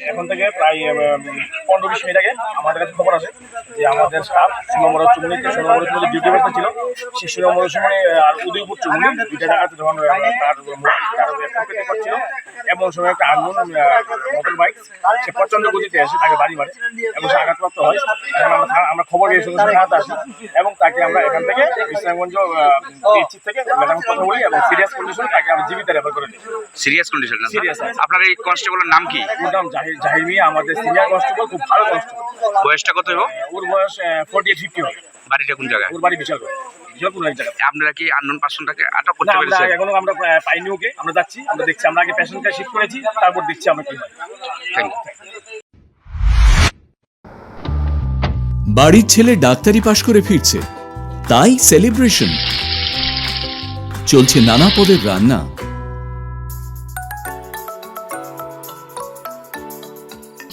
এখন থেকে প্রায় পনেরো বিশ মিনিট আগে আমাদের কাছে খবর আসে। যে আমাদের স্টাফ সুনমরা চুমনিতে সুনমরা চুমনি ডিউটি ব্যবস্থা ছিল সেই সুনমরা সময় আর উদয়পুর চুমনি দুইটা জায়গাতে যখন তার মোবাইল করছিল এমন সময় একটা আননোন মোটর বাইক সে প্রচণ্ড গতিতে এসে তাকে বাড়ি মারে এবং সে আঘাতপ্রাপ্ত হয়। আমরা খবর পেয়ে সঙ্গে সঙ্গে থানাতে আসি এবং তাকে আমরা এখান থেকে ইসলামগঞ্জ থেকে ম্যাডাম কথা বলি এবং সিরিয়াস কন্ডিশনে তাকে আমরা জীবিত রেফার করে দিই সিরিয়াস কন্ডিশন না? Serious আপনার এই কনস্টেবলের নাম কি? ওর নাম জাহির জাহির মিয়া আমাদের সিনিয়র কনস্টেবল খুব ভালো কনস্টেবল বয়সটা কত হইব ওর বয়স ফোর্টি এইট ফিফটি হবে। বাড়িটা কোন জায়গায়? ওর বাড়ি বিশালগড়। বিশালপুর জায়গা আপনারা কি আননোন পার্সনটাকে আটক করতে পেরেছেন? এখনও আমরা পাইনি ওকে। আমরা যাচ্ছি আমরা দেখছি আমরা আগে পেশেন্টকে শিফট করেছি তারপর দেখছি আমরা কি হয়। থ্যাংক ইউ বাড়ির ছেলে ডাক্তারি পাশ করে ফিরছে তাই সেলিব্রেশন চলছে নানা পদের রান্না।